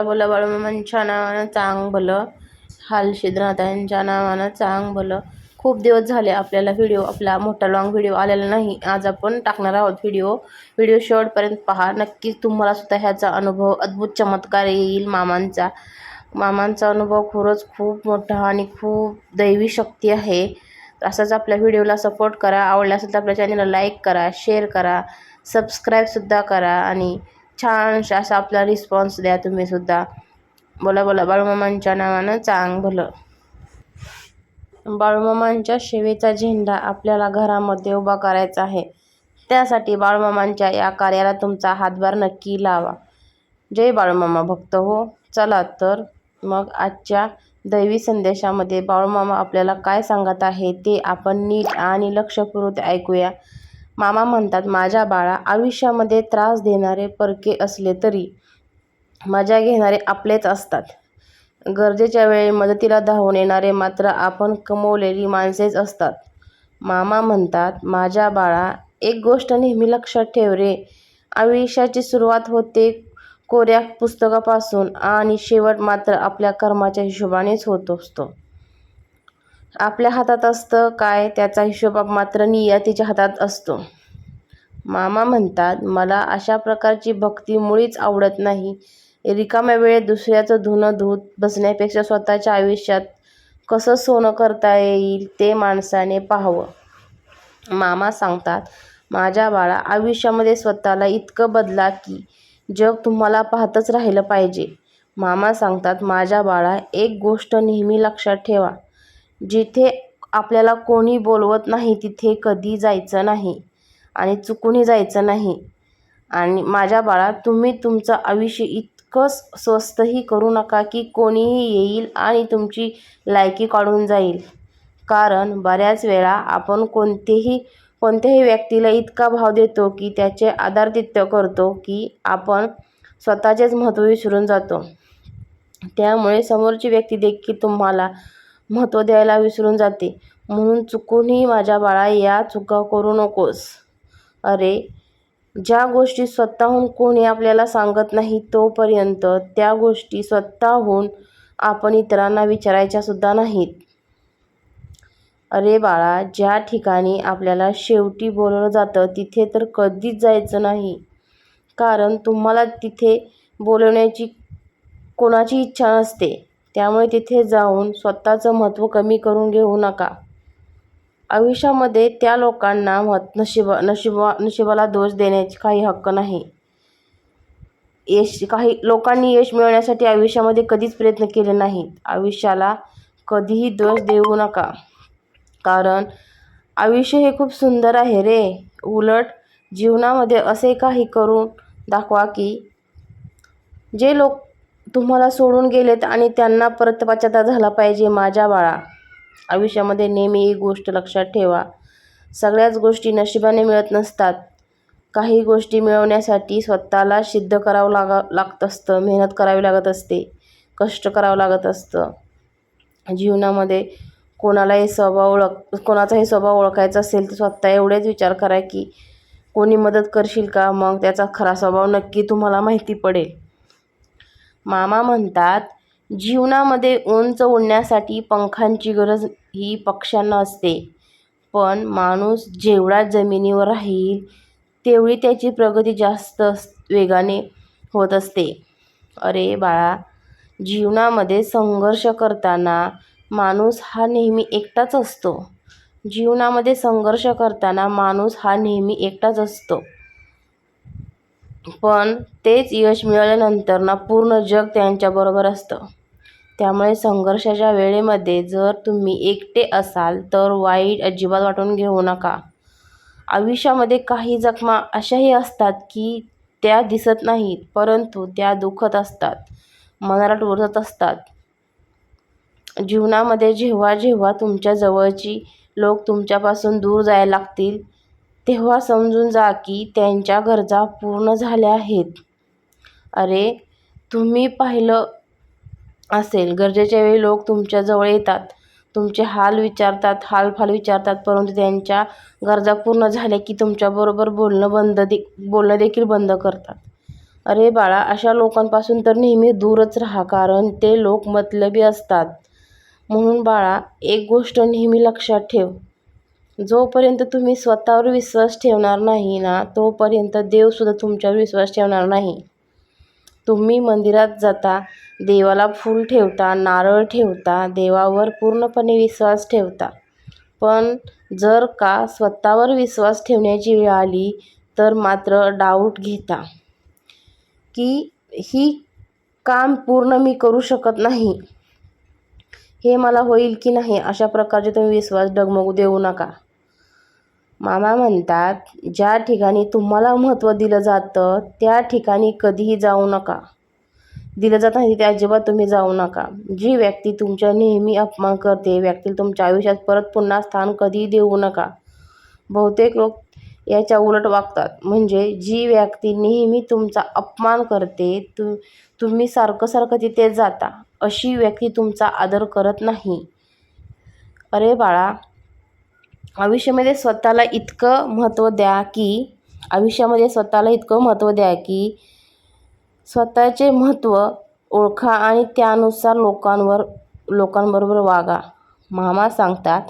बोला बाळूमामांच्या नावानं चांग भलं. हालशिद्रनाथांच्या नावानं चांग भलं. खूप दिवस झाले आपल्याला व्हिडिओ आपला मोठा लॉंग व्हिडिओ आलेला नाही. आज आपण टाकणार आहोत व्हिडिओ. व्हिडिओ शेवटपर्यंत पहा. नक्कीच तुम्हाला सुद्धा ह्याचा अनुभव अद्भुत चमत्कार येईल मामांचा. मामांचा अनुभव खरंच खूप मोठा आणि खूप दैवी शक्ती आहे. असंच आपल्या व्हिडिओला सपोर्ट करा. आवडला असेल तर आपल्या चॅनलला लाईक करा शेअर करा सबस्क्राईबसुद्धा करा आणि छान असा आपला रिस्पॉन्स द्या तुम्ही सुद्धा. बोला बोला बाळूमामांच्या नावानं चांग भलं. बाळूमामांच्या सेवेचा झेंडा आपल्याला घरामध्ये उभा करायचा आहे. त्यासाठी बाळूमामांच्या या कार्याला तुमचा हातभार नक्की लावा. जय बाळूमामा भक्त हो. चला तर मग आजच्या दैवी संदेशामध्ये बाळूमामा आपल्याला काय सांगत आहे ते आपण नीट आणि लक्षपूर्वक ऐकूया. मामा म्हणतात माझ्या बाळा आयुष्यामध्ये त्रास देणारे परके असले तरी मजा घेणारे आपलेच असतात. गरजेच्या वेळी मदतीला धावून येणारे मात्र आपण कमवलेली माणसेच असतात. मामा म्हणतात माझ्या बाळा एक गोष्ट नेहमी लक्षात ठेव रे. आयुष्याची सुरुवात होते कोऱ्या पुस्तकापासून आणि शेवट मात्र आपल्या कर्माच्या हिशोबानेच होत असतो. आपल्या हातात असतं काय? त्याचा हिशोब मात्र नियतीच्या हातात असतो. मामा म्हणतात मला अशा प्रकारची भक्ती मुळीच आवडत नाही. रिकाम्या वेळेत दुसऱ्याचं धुणं धूत बसण्यापेक्षा स्वतःच्या आयुष्यात कसं सोनं करता येईल ते माणसाने पाहावं. मामा सांगतात माझ्या बाळा आयुष्यामध्ये स्वतःला इतकं बदला की जग तुम्हाला पाहतच राहिलं पाहिजे. मामा सांगतात माझ्या बाळा एक गोष्ट नेहमी लक्षात ठेवा. जिथे आपल्याला कोणी बोलवत नाही तिथे कधी जायचं नाही आणि चुकूनही जायचं नाही. आणि माझ्या बाळा तुम्ही तुमचं आयुष्य इतकंच स्वस्तही करू नका की कोणीही येईल आणि तुमची लायकी काढून जाईल. कारण बऱ्याच वेळा आपण कोणतेही कोणत्याही व्यक्तीला इतका भाव देतो की त्याचे आदरातिथ्य करतो की आपण स्वतःचेच महत्त्व विसरून जातो. त्यामुळे समोरची व्यक्ती देखील तुम्हाला महत्त्व द्यायला विसरून जाते. म्हणून चुकूनही माझ्या बाळा या चुका करू नकोस. अरे ज्या गोष्टी स्वतःहून कोणी आपल्याला सांगत नाही तोपर्यंत त्या गोष्टी स्वतःहून आपण इतरांना विचारायच्या सुद्धा नाहीत. अरे बाळा ज्या ठिकाणी आपल्याला शेवटी बोलवलं जातं तिथे तर कधीच जायचं नाही. कारण तुम्हाला तिथे बोलवण्याची कोणाची इच्छा नसते. त्यामुळे तिथे जाऊन स्वतःचं महत्त्व कमी करून घेऊ नका. आयुष्यामध्ये त्या लोकांना मत नशिबा नशिबा नशिबाला दोष देण्याची काही हक्क नाही. यश काही लोकांनी यश मिळवण्यासाठी आयुष्यामध्ये कधीच प्रयत्न केले नाहीत. आयुष्याला कधीही दोष देऊ नका. कारण आयुष्य हे खूप सुंदर आहे रे. उलट जीवनामध्ये असे काही करून दाखवा की जे लोक तुम्हाला सोडून गेलेत आणि त्यांना परत पश्चाताप झाला पाहिजे माझ्या बाळा. आयुष्यामध्ये नेहमी एक गोष्ट लक्षात ठेवा. सगळ्याच गोष्टी नशिबाने मिळत नसतात. काही गोष्टी मिळवण्यासाठी स्वतःला सिद्ध करावं लागा लागत असतं. मेहनत करावी लागत असते. कष्ट करावं लागत असतं. जीवनामध्ये कोणालाही स्वभाव ओळख कोणाचाही स्वभाव ओळखायचा असेल तर स्वतः एवढेच विचार करा की कोणी मदत करशील का? मग त्याचा खरा स्वभाव नक्की तुम्हाला माहिती पडेल. मामा म्हणतात जीवनामध्ये उंच उडण्यासाठी पंखांची गरज ही पक्ष्यांना असते. पण माणूस जेवढा जमिनीवर राहील तेवढी त्याची प्रगती जास्त वेगाने होत असते. अरे बाळा जीवनामध्ये संघर्ष करताना माणूस हा नेहमी एकटाच असतो. जीवनामध्ये संघर्ष करताना माणूस हा नेहमी एकटाच असतो. पण तेच यश मिळाल्यानंतर ना पूर्ण जग त्यांच्याबरोबर असतं. त्यामुळे संघर्षाच्या वेळेमध्ये जर तुम्ही एकटे असाल तर वाईट अजिबात वाटून घेऊ नका. आयुष्यामध्ये काही जखमा अशाही असतात की त्या दिसत नाहीत परंतु त्या दुखत असतात मनाला टोचत असतात. जीवनामध्ये जेव्हा जेव्हा तुमच्या जवळची लोक तुमच्यापासून दूर जायला लागतील तेव्हा समजून जा की त्यांच्या गरजा पूर्ण झाल्या आहेत. अरे तुम्ही पाहिलं असेल गरजेच्या वेळी लोक तुमच्याजवळ येतात. तुमचे हाल विचारतात हालफाल विचारतात परंतु त्यांच्या गरजा पूर्ण झाल्या की तुमच्याबरोबर बोलणं बंद दे बोलणं देखील बंद करतात. अरे बाळा अशा लोकांपासून तर नेहमी दूरच राहा कारण ते लोक मतलबी असतात. म्हणून बाळा एक गोष्ट नेहमी लक्षात ठेव. जोपर्यंत तुम्ही स्वतःवर विश्वास ठेवणार नाही ना तोपर्यंत देवसुद्धा तुमच्यावर विश्वास ठेवणार नाही. तुम्ही मंदिरात जाता देवाला फूल ठेवता नारळ ठेवता देवावर पूर्णपणे विश्वास ठेवता. पण जर का स्वतःवर विश्वास ठेवण्याची वेळ आली तर मात्र डाऊट घेता. की ही काम पूर्ण मी करू शकत नाही. हे मला होईल की नाही अशा प्रकारचे तुम्ही विश्वास डगमगू देऊ नका. मामा म्हणतात ज्या ठिकाणी तुम्हाला महत्त्व दिलं जातं त्या ठिकाणी कधीही जाऊ नका. दिलं जात नाही तिथे अजिबात तुम्ही जाऊ नका. जी व्यक्ती तुमच्या नेहमी अपमान करते व्यक्तीला तुमच्या आयुष्यात परत पुन्हा स्थान कधीही देऊ नका. बहुतेक लोक याच्या उलट वागतात. म्हणजे जी व्यक्ती नेहमी तुमचा अपमान करते तु तुम्ही सारखं सारखं तिथे जाता. अशी व्यक्ती तुमचा आदर करत नाही. अरे बाळा आयुष्यामध्ये स्वतःला इतकं महत्त्व द्या की आयुष्यामध्ये स्वतःला इतकं महत्त्व द्या की स्वतःचे महत्त्व ओळखा आणि त्यानुसार लोकांवर लोकांबरोबर वागा. मामा सांगतात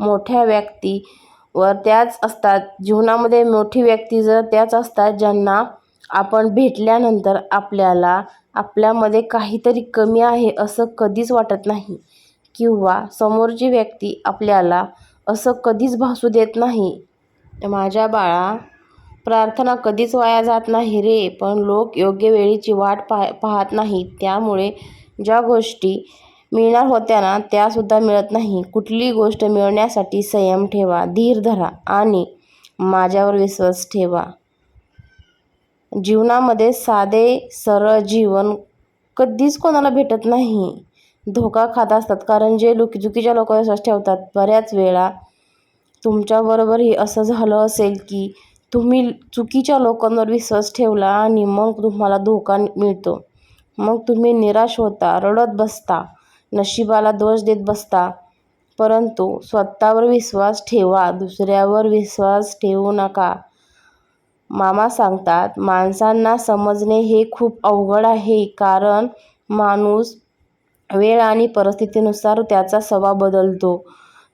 मोठ्या व्यक्तीवर त्याच असतात. जीवनामध्ये मोठी व्यक्ती जर त्याच असतात ज्यांना आपण भेटल्यानंतर आपल्याला आपल्यामध्ये काहीतरी कमी आहे असं कधीच वाटत नाही. किंवा समोरची व्यक्ती आपल्याला असं कधीच भासू देत नाही. माझ्या बाळा प्रार्थना कधीच वाया जात नाही रे पण लोक योग्य वेळेची वाट पाह पाहत नाहीत. त्यामुळे ज्या गोष्टी मिळणार होत्या ना त्यासुद्धा मिळत नाही. कुठली गोष्ट मिळवण्यासाठी संयम ठेवा धीर धरा आणि माझ्यावर विश्वास ठेवा. जीवनामध्ये साधे सरळ जीवन कधीच कोणाला भेटत नाही. धोका खात असतात. कारण जे लुक चुकीच्या लोकांवर विश्वास ठेवतात बऱ्याच वेळा तुमच्याबरोबरही असं झालं असेल की तुम्ही चुकीच्या लोकांवर विश्वास ठेवला आणि मग तुम्हाला धोका मिळतो. मग तुम्ही निराश होता रडत बसता नशिबाला दोष देत बसता. परंतु स्वतःवर विश्वास ठेवा दुसऱ्यावर विश्वास ठेवू नका. मामा सांगतात माणसांना समजणे हे खूप अवघड आहे कारण माणूस वेळ आणि परिस्थितीनुसार त्याचा स्वभाव बदलतो.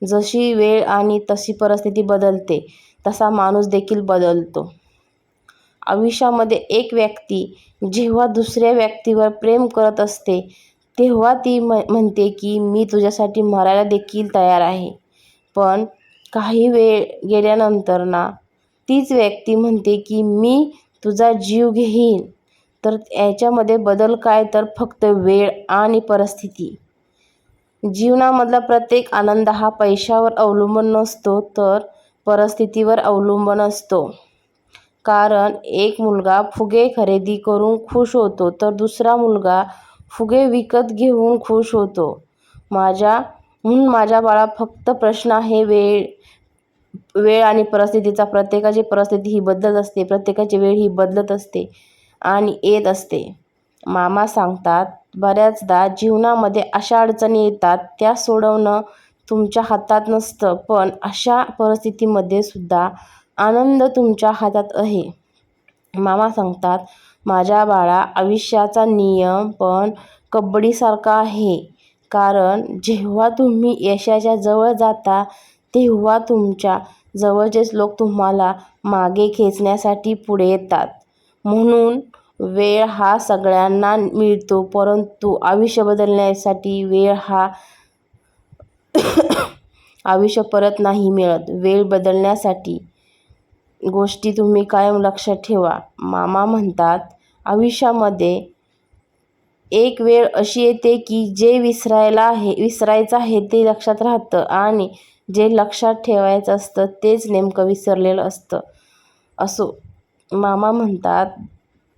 जशी वेळ आणि तशी परिस्थिती बदलते तसा माणूस देखील बदलतो. आयुष्यामध्ये एक व्यक्ती जेव्हा दुसऱ्या व्यक्तीवर प्रेम करत असते तेव्हा ती म म्हणते की मी तुझ्यासाठी मरायला देखील तयार आहे. पण काही वेळ गेल्यानंतर ना तीच व्यक्ती म्हणते की मी तुझा जीव घेईन. तर याच्यामध्ये बदल काय? तर फक्त वेळ आणि परिस्थिती. जीवनामधला प्रत्येक आनंद हा पैशावर अवलंबून नसतो तर परिस्थितीवर अवलंबून असतो. कारण एक मुलगा फुगे खरेदी करून खुश होतो तर दुसरा मुलगा फुगे विकत घेऊन खुश होतो. माझ्या म्हणून माझ्या बाळा फक्त प्रश्न आहे वेळ वेळ आणि परिस्थितीचा. प्रत्येकाची परिस्थिती ही बदलत असते प्रत्येकाची वेळ ही बदलत असते. आणि येत असते. मामा सांगतात बऱ्याचदा जीवनामध्ये अशा अडचणी येतात त्या सोडवणं तुमच्या हातात नसतं पण अशा परिस्थितीमध्ये सुद्धा आनंद तुमच्या हातात आहे. मामा सांगतात माझ्या बाळा आयुष्याचा नियम पण कबड्डीसारखा आहे. कारण जेव्हा तुम्ही यशाच्या जवळ जाता तेव्हा तुमच्या जवळचेच लोक तुम्हाला मागे खेचण्यासाठी पुढे येतात. म्हणून वेळ हा सगळ्यांना मिळतो परंतु आयुष्य बदलण्यासाठी वेळ हा आयुष्य परत नाही मिळत. वेळ बदलण्यासाठी गोष्टी तुम्ही कायम लक्षात ठेवा. मामा म्हणतात आयुष्यामध्ये एक वेळ अशी येते की जे विसरायला आहे विसरायचं आहे ते लक्षात राहतं आणि जे लक्षात ठेवायचं असतं तेच नेमकं विसरलेलं असतं. असो. मामा म्हणतात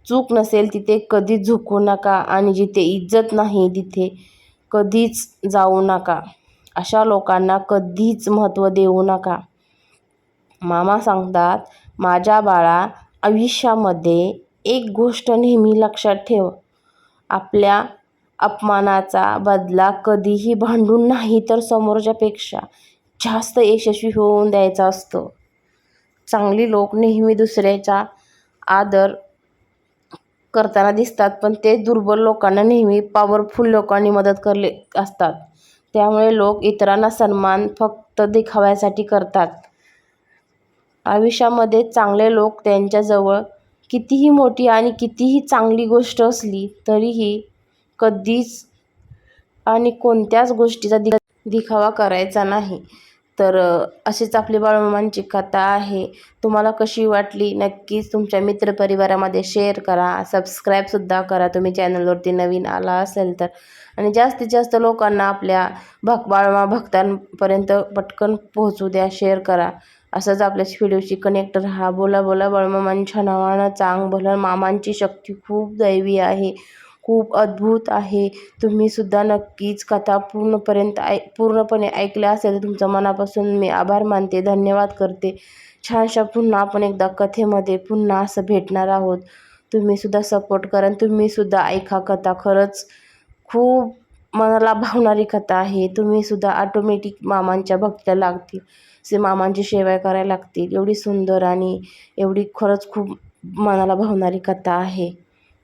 चूक नसेल तिथे कधीच झुकू नका आणि जिथे इज्जत नाही तिथे कधीच जाऊ नका. अशा लोकांना कधीच महत्त्व देऊ नका. मामा सांगतात माझ्या बाळा आयुष्यामध्ये एक गोष्ट नेहमी लक्षात ठेव. आपल्या अपमानाचा बदला कधीही भांडून नाही तर समोरच्यापेक्षा जास्त यशस्वी होऊन द्यायचा असतो. चांगली लोक नेहमी दुसऱ्याच्या आदर करताना दिसतात पण ते दुर्बल लोकांना नेहमी पॉवरफुल लोकांनी मदत करले असतात. त्यामुळे लोक इतरांना सन्मान फक्त दिखाव्यासाठी करतात. आयुष्यामध्ये चांगले लोक त्यांच्याजवळ कितीही मोठी आणि कितीही चांगली गोष्ट असली तरीही कधीच आणि कोणत्याच गोष्टीचा दि दिखावा करायचा नाही. तर अशीच आपली बाळूमामांची कथा आहे. तुम्हाला कशी वाटली? नक्कीच तुमच्या मित्रपरिवारामध्ये शेअर करा. सबस्क्राईबसुद्धा करा. तुम्ही चॅनलवरती नवीन आला असेल तर. आणि जास्तीत जास्त लोकांना आपल्या भक बाळमा भक्तांपर्यंत पटकन पोहोचू द्या शेअर करा. असंच आपल्या व्हिडिओशी कनेक्ट राहा. बोला बोला बाळमामांच्या नावानं चांग भलं मामांची शक्ती खूप दैवी आहे. खूप अद्भुत आहे. तुम्हीसुद्धा नक्कीच कथा पूर्णपर्यंत ऐ पूर्णपणे ऐकल्या असेल तर तुमचं मनापासून मी आभार मानते. धन्यवाद करते. छानशा पुन्हा आपण एकदा कथेमध्ये पुन्हा असं भेटणार आहोत. तुम्हीसुद्धा सपोर्ट करा तुम्हीसुद्धा ऐका कथा. खरंच खूप मनाला भावणारी कथा आहे. तुम्हीसुद्धा ऑटोमॅटिक मामांच्या भक्त्या लागतील. से मामांची सेवा करायला लागतील. एवढी सुंदर आणि एवढी खरंच खूप मनाला भावणारी कथा आहे.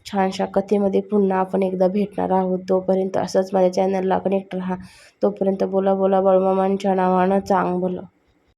छानशा कथेमध्ये पुन्हा आपण एकदा भेटणार आहोत. तोपर्यंत असंच माझ्या चॅनलला कनेक्ट राहा. तोपर्यंत बोला बोला बळमामांच्या नावानं चांग बोला